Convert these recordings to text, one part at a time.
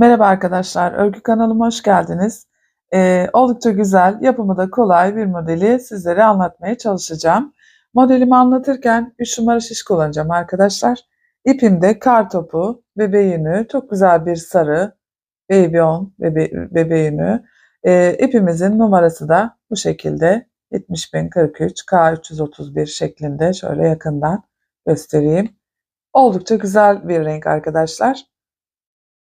Merhaba arkadaşlar, örgü kanalıma hoş geldiniz. Ee, oldukça güzel, yapımı da kolay bir modeli sizlere anlatmaya çalışacağım. Modelimi anlatırken 3 numara şiş kullanacağım arkadaşlar. İpimde kar topu, bebe yünü, çok güzel bir sarı, baby on, bebe, bebe. Ee, ipimizin numarası da bu şekilde 70043 K331 şeklinde şöyle yakından göstereyim. Oldukça güzel bir renk arkadaşlar.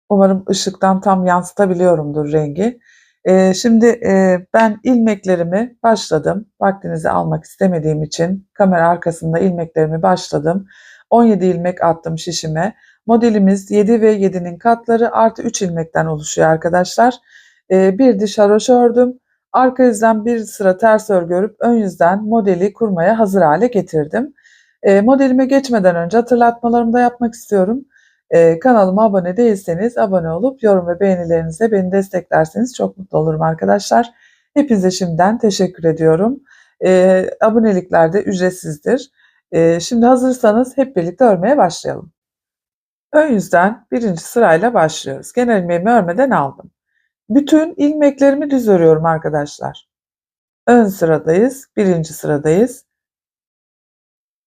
Umarım ışıktan tam yansıtabiliyorumdur rengi. Ee, şimdi e, ben ilmeklerimi başladım. Vaktinizi almak istemediğim için kamera arkasında ilmeklerimi başladım. 17 ilmek attım şişime. Modelimiz 7 ve 7'nin katları artı 3 ilmekten oluşuyor arkadaşlar. Ee, bir diş haroş ördüm. Arka yüzden bir sıra ters örgü örüp ön yüzden modeli kurmaya hazır hale getirdim. Ee, modelime geçmeden önce hatırlatmalarımı da yapmak istiyorum. Ee, kanalıma abone değilseniz abone olup yorum ve beğenilerinizle beni desteklerseniz çok mutlu olurum arkadaşlar. Hepinize şimdiden teşekkür ediyorum. Ee, abonelikler de ücretsizdir. Ee, şimdi hazırsanız hep birlikte örmeye başlayalım. Ön yüzden birinci sırayla başlıyoruz. Genel ilmeğimi örmeden aldım. Bütün ilmeklerimi düz örüyorum arkadaşlar. Ön sıradayız, birinci sıradayız.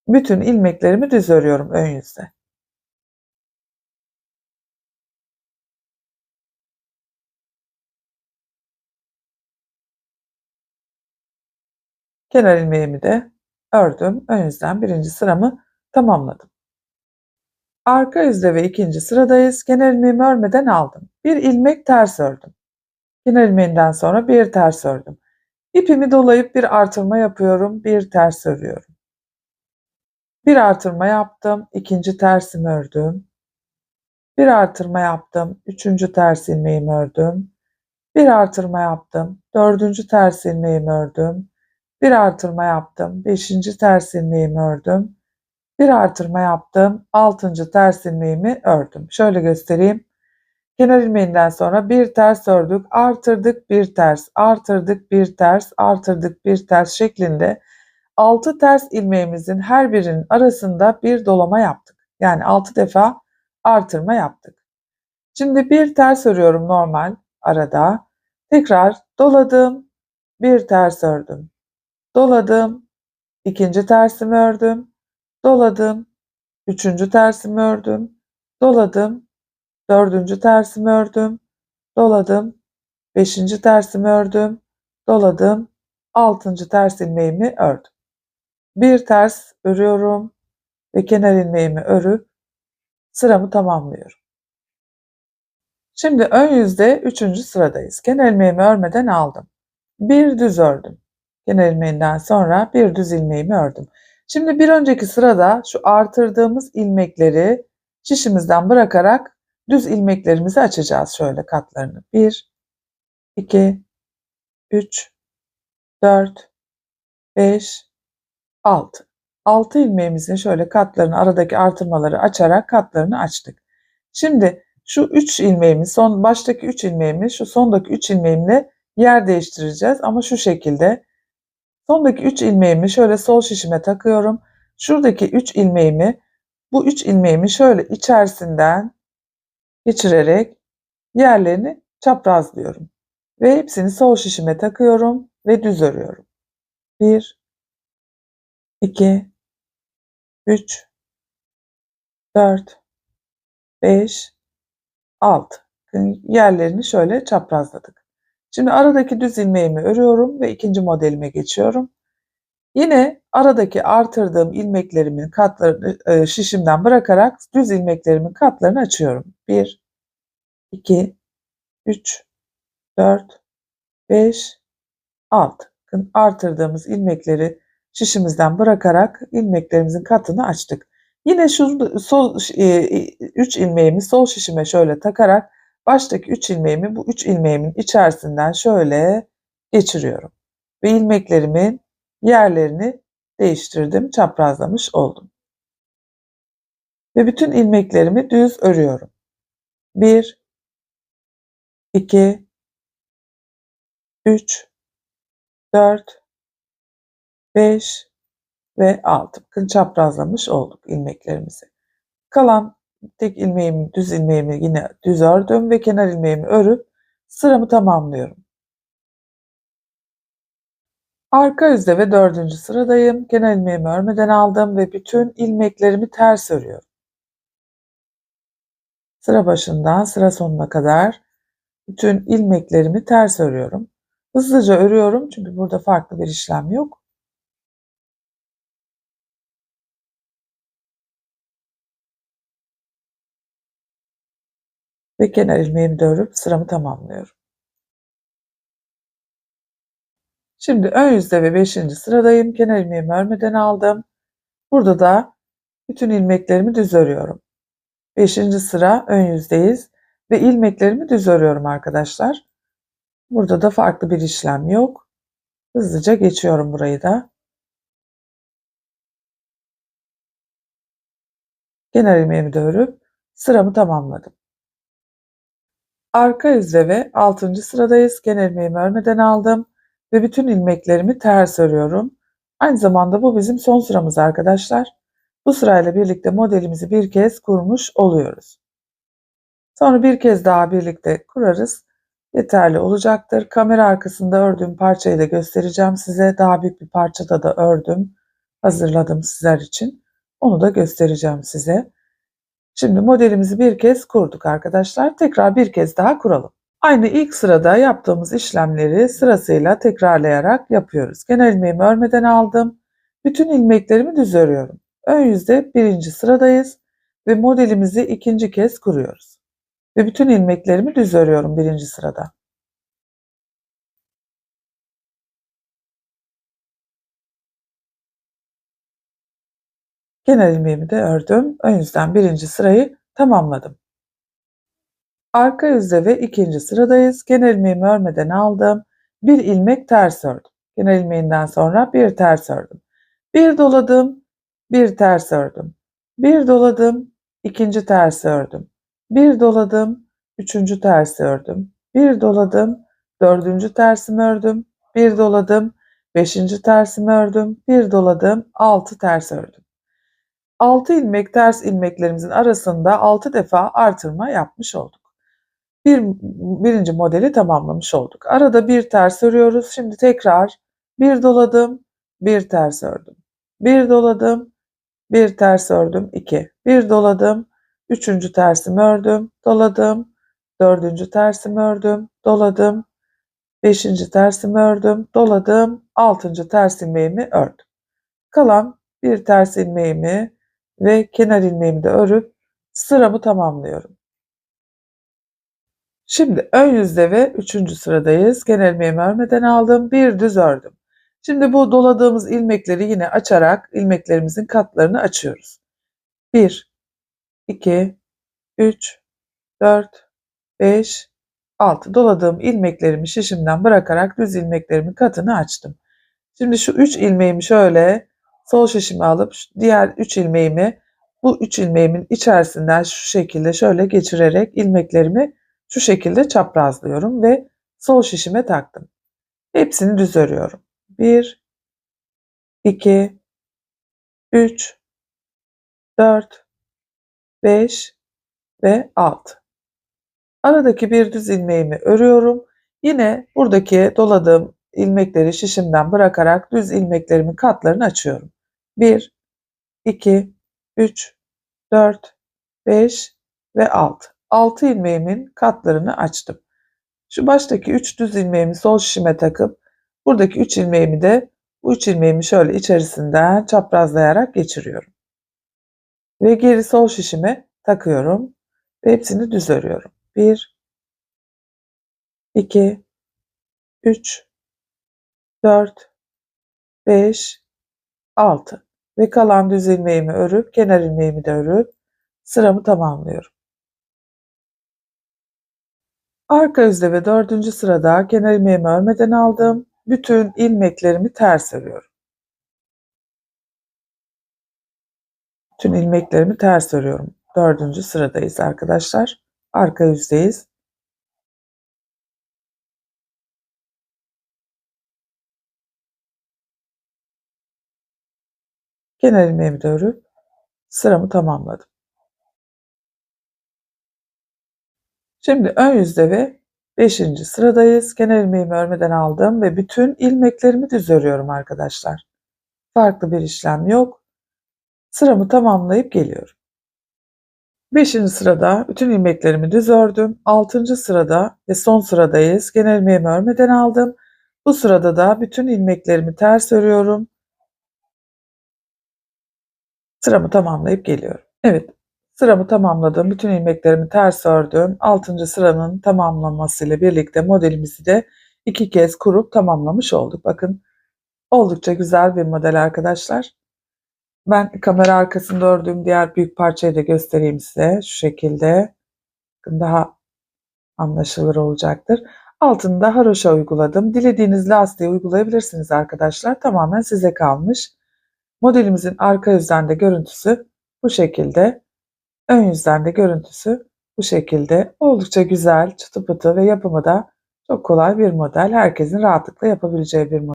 Bütün ilmeklerimi düz örüyorum ön yüzde. Kenar ilmeğimi de ördüm. Ön yüzden birinci sıramı tamamladım. Arka yüzde ve ikinci sıradayız. Kenar ilmeğimi örmeden aldım. Bir ilmek ters ördüm. Kenar ilmeğinden sonra bir ters ördüm. İpimi dolayıp bir artırma yapıyorum. Bir ters örüyorum. Bir artırma yaptım. ikinci tersimi ördüm. Bir artırma yaptım. Üçüncü ters ilmeğimi ördüm. Bir artırma yaptım. Dördüncü ters ilmeğimi ördüm. Bir artırma yaptım. Beşinci ters ilmeğimi ördüm. Bir artırma yaptım. Altıncı ters ilmeğimi ördüm. Şöyle göstereyim. Kenar ilmeğinden sonra bir ters ördük, artırdık, bir ters, artırdık, bir ters, artırdık, bir ters şeklinde 6 ters ilmeğimizin her birinin arasında bir dolama yaptık. Yani 6 defa artırma yaptık. Şimdi bir ters örüyorum normal arada. Tekrar doladım, bir ters ördüm. Doladım, ikinci tersimi ördüm, doladım, üçüncü tersimi ördüm, doladım, dördüncü tersimi ördüm, doladım, beşinci tersimi ördüm, doladım, altıncı ters ilmeğimi ördüm. Bir ters örüyorum ve kenar ilmeğimi örüp sıramı tamamlıyorum. Şimdi ön yüzde üçüncü sıradayız. Kenar ilmeğimi örmeden aldım. Bir düz ördüm. Kenar ilmeğinden sonra bir düz ilmeğimi ördüm. Şimdi bir önceki sırada şu artırdığımız ilmekleri şişimizden bırakarak düz ilmeklerimizi açacağız şöyle katlarını. 1, 2, 3, 4, 5, 6. 6 ilmeğimizin şöyle katlarını aradaki artırmaları açarak katlarını açtık. Şimdi şu 3 ilmeğimi son baştaki 3 ilmeğimi şu sondaki 3 ilmeğimle yer değiştireceğiz ama şu şekilde Sondaki 3 ilmeğimi şöyle sol şişime takıyorum. Şuradaki 3 ilmeğimi bu 3 ilmeğimi şöyle içerisinden geçirerek yerlerini çaprazlıyorum. Ve hepsini sol şişime takıyorum ve düz örüyorum. 1 2 3 4 5 6 yerlerini şöyle çaprazladık. Şimdi aradaki düz ilmeğimi örüyorum ve ikinci modelime geçiyorum. Yine aradaki artırdığım ilmeklerimin katlarını e, şişimden bırakarak düz ilmeklerimin katlarını açıyorum. 1, 2, 3, 4, 5, 6. Artırdığımız ilmekleri şişimizden bırakarak ilmeklerimizin katını açtık. Yine şu sol 3 e, ilmeğimi sol şişime şöyle takarak Baştaki 3 ilmeğimi bu 3 ilmeğimin içerisinden şöyle geçiriyorum. Ve ilmeklerimin yerlerini değiştirdim, çaprazlamış oldum. Ve bütün ilmeklerimi düz örüyorum. 1 2 3 4 5 ve 6. Bakın çaprazlamış olduk ilmeklerimizi. Kalan tek ilmeğimi, düz ilmeğimi yine düz ördüm ve kenar ilmeğimi örüp sıramı tamamlıyorum. Arka yüzde ve dördüncü sıradayım. Kenar ilmeğimi örmeden aldım ve bütün ilmeklerimi ters örüyorum. Sıra başından sıra sonuna kadar bütün ilmeklerimi ters örüyorum. Hızlıca örüyorum çünkü burada farklı bir işlem yok. Ve kenar ilmeğimi de sıramı tamamlıyorum. Şimdi ön yüzde ve 5. sıradayım. Kenar ilmeğimi örmeden aldım. Burada da bütün ilmeklerimi düz örüyorum. 5. sıra ön yüzdeyiz ve ilmeklerimi düz örüyorum arkadaşlar. Burada da farklı bir işlem yok. Hızlıca geçiyorum burayı da. Kenar ilmeğimi de sıramı tamamladım. Arka yüzde ve 6. sıradayız. Kenar ilmeğimi örmeden aldım ve bütün ilmeklerimi ters örüyorum. Aynı zamanda bu bizim son sıramız arkadaşlar. Bu sırayla birlikte modelimizi bir kez kurmuş oluyoruz. Sonra bir kez daha birlikte kurarız. Yeterli olacaktır. Kamera arkasında ördüğüm parçayı da göstereceğim size. Daha büyük bir parçada da ördüm. Hazırladım sizler için. Onu da göstereceğim size. Şimdi modelimizi bir kez kurduk arkadaşlar. Tekrar bir kez daha kuralım. Aynı ilk sırada yaptığımız işlemleri sırasıyla tekrarlayarak yapıyoruz. Genel ilmeğimi örmeden aldım. Bütün ilmeklerimi düz örüyorum. Ön yüzde birinci sıradayız ve modelimizi ikinci kez kuruyoruz. Ve bütün ilmeklerimi düz örüyorum birinci sırada. Genel ilmeğimi de ördüm. Ön yüzden birinci sırayı tamamladım. Arka yüzde ve ikinci sıradayız. Genel ilmeğimi örmeden aldım. Bir ilmek ters ördüm. Genel ilmeğinden sonra bir ters ördüm. Bir doladım, bir ters ördüm. Bir doladım, ikinci ters ördüm. Bir doladım, üçüncü ters ördüm. Bir doladım, dördüncü tersimi ördüm. Bir doladım, beşinci tersimi ördüm. Bir doladım, altı ters ördüm. 6 ilmek ters ilmeklerimizin arasında 6 defa artırma yapmış olduk bir, birinci modeli tamamlamış olduk. Arada bir ters örüyoruz. Şimdi tekrar bir doladım, bir ters ördüm. Bir doladım, bir ters ördüm, iki. Bir doladım, üçüncü tersimi ördüm, doladım, dördüncü tersimi ördüm, doladım, beşinci tersimi ördüm, doladım, altıncı ters ilmeğimi ördüm. Kalan bir ters ilmeğimi ve kenar ilmeğimi de örüp sıramı tamamlıyorum. Şimdi ön yüzde ve üçüncü sıradayız. Genel ilmeğimi örmeden aldım. Bir düz ördüm. Şimdi bu doladığımız ilmekleri yine açarak ilmeklerimizin katlarını açıyoruz. 1, 2, 3, 4, 5, 6. Doladığım ilmeklerimi şişimden bırakarak düz ilmeklerimin katını açtım. Şimdi şu 3 ilmeğimi şöyle sol şişimi alıp diğer 3 ilmeğimi bu 3 ilmeğimin içerisinden şu şekilde şöyle geçirerek ilmeklerimi şu şekilde çaprazlıyorum ve sol şişime taktım. Hepsini düz örüyorum. 1 2 3 4 5 ve 6. Aradaki bir düz ilmeğimi örüyorum. Yine buradaki doladığım ilmekleri şişimden bırakarak düz ilmeklerimin katlarını açıyorum. 1 2 3 4 5 ve 6. 6 ilmeğimin katlarını açtım. Şu baştaki 3 düz ilmeğimi sol şişime takıp buradaki 3 ilmeğimi de bu 3 ilmeğimi şöyle içerisinden çaprazlayarak geçiriyorum. Ve geri sol şişime takıyorum ve hepsini düz örüyorum. 1 2 3 4 5 6 ve kalan düz ilmeğimi örüp kenar ilmeğimi de örüp sıramı tamamlıyorum. Arka yüzde ve dördüncü sırada kenar ilmeğimi örmeden aldım. Bütün ilmeklerimi ters örüyorum. Bütün ilmeklerimi ters örüyorum. Dördüncü sıradayız arkadaşlar. Arka yüzdeyiz. Kenar ilmeğimi örüp sıramı tamamladım. Şimdi ön yüzde ve 5. sıradayız. Kenar ilmeğimi örmeden aldım ve bütün ilmeklerimi düz örüyorum arkadaşlar. Farklı bir işlem yok. Sıramı tamamlayıp geliyorum. 5. sırada bütün ilmeklerimi düz ördüm. 6. sırada ve son sıradayız. Genel ilmeğimi örmeden aldım. Bu sırada da bütün ilmeklerimi ters örüyorum. Sıramı tamamlayıp geliyorum. Evet, sıramı tamamladım. Bütün ilmeklerimi ters ördüm. 6. sıranın tamamlanmasıyla birlikte modelimizi de iki kez kurup tamamlamış olduk. Bakın oldukça güzel bir model arkadaşlar. Ben kamera arkasında ördüğüm diğer büyük parçayı da göstereyim size. Şu şekilde. Daha anlaşılır olacaktır. Altında haroşa uyguladım. Dilediğiniz lastiği uygulayabilirsiniz arkadaşlar. Tamamen size kalmış. Modelimizin arka yüzden de görüntüsü bu şekilde. Ön yüzden de görüntüsü bu şekilde. Oldukça güzel, çıtı pıtı ve yapımı da çok kolay bir model. Herkesin rahatlıkla yapabileceği bir model.